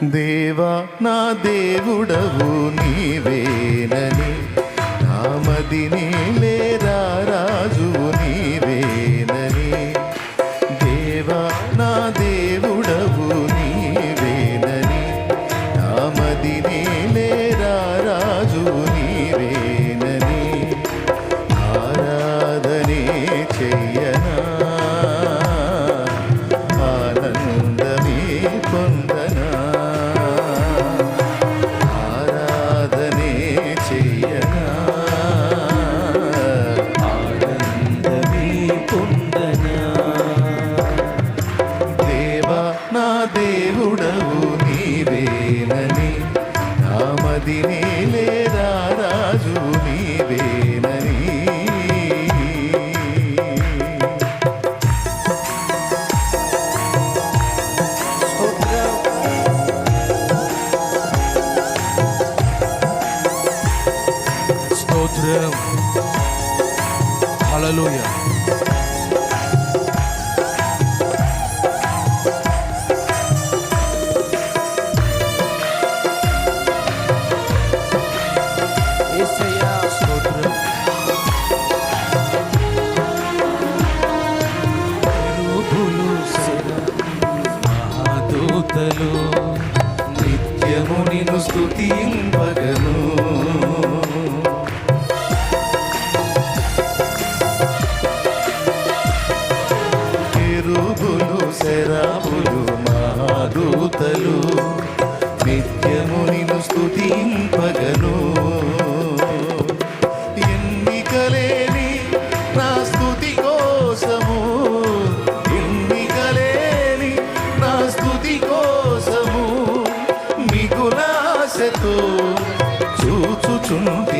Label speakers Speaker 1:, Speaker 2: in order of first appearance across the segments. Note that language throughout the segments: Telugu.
Speaker 1: దేవా నా దేవుడవు నీవేనని నామదిని లేరా రాజు నీవేరా రాజు నీవేనని.
Speaker 2: స్తోత్రం.
Speaker 1: హలలోయ స్థుతి కోసము. ఎన్నికలేని నా స్థుతి కోసము. మిగులాశతో చూచుచుంటి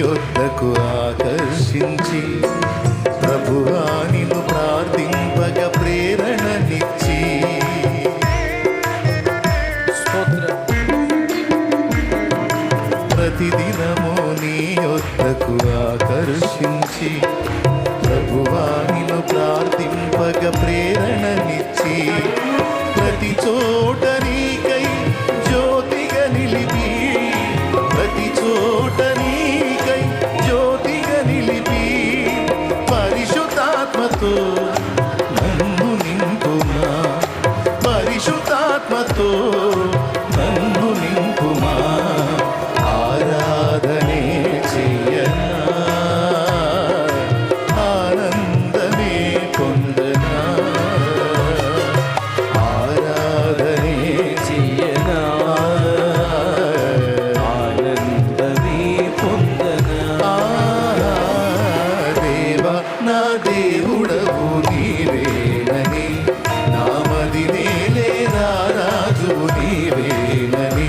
Speaker 1: యొద్దకు ఆకర్షించి ప్రభువాని তো ప్రభువు నీవేనని.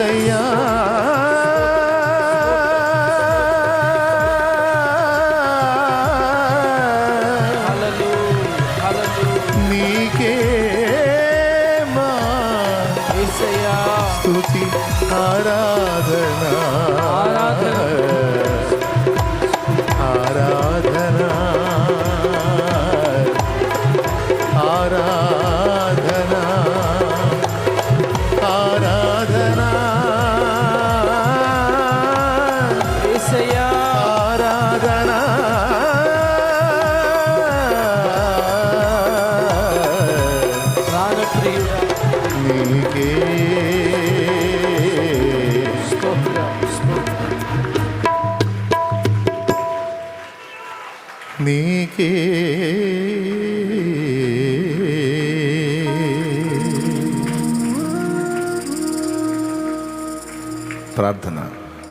Speaker 3: ఏసయ్యా నీకే మా స్తుతి ఆరాధన.
Speaker 1: ఆరాధన.
Speaker 3: నీకే. ప్రార్థన.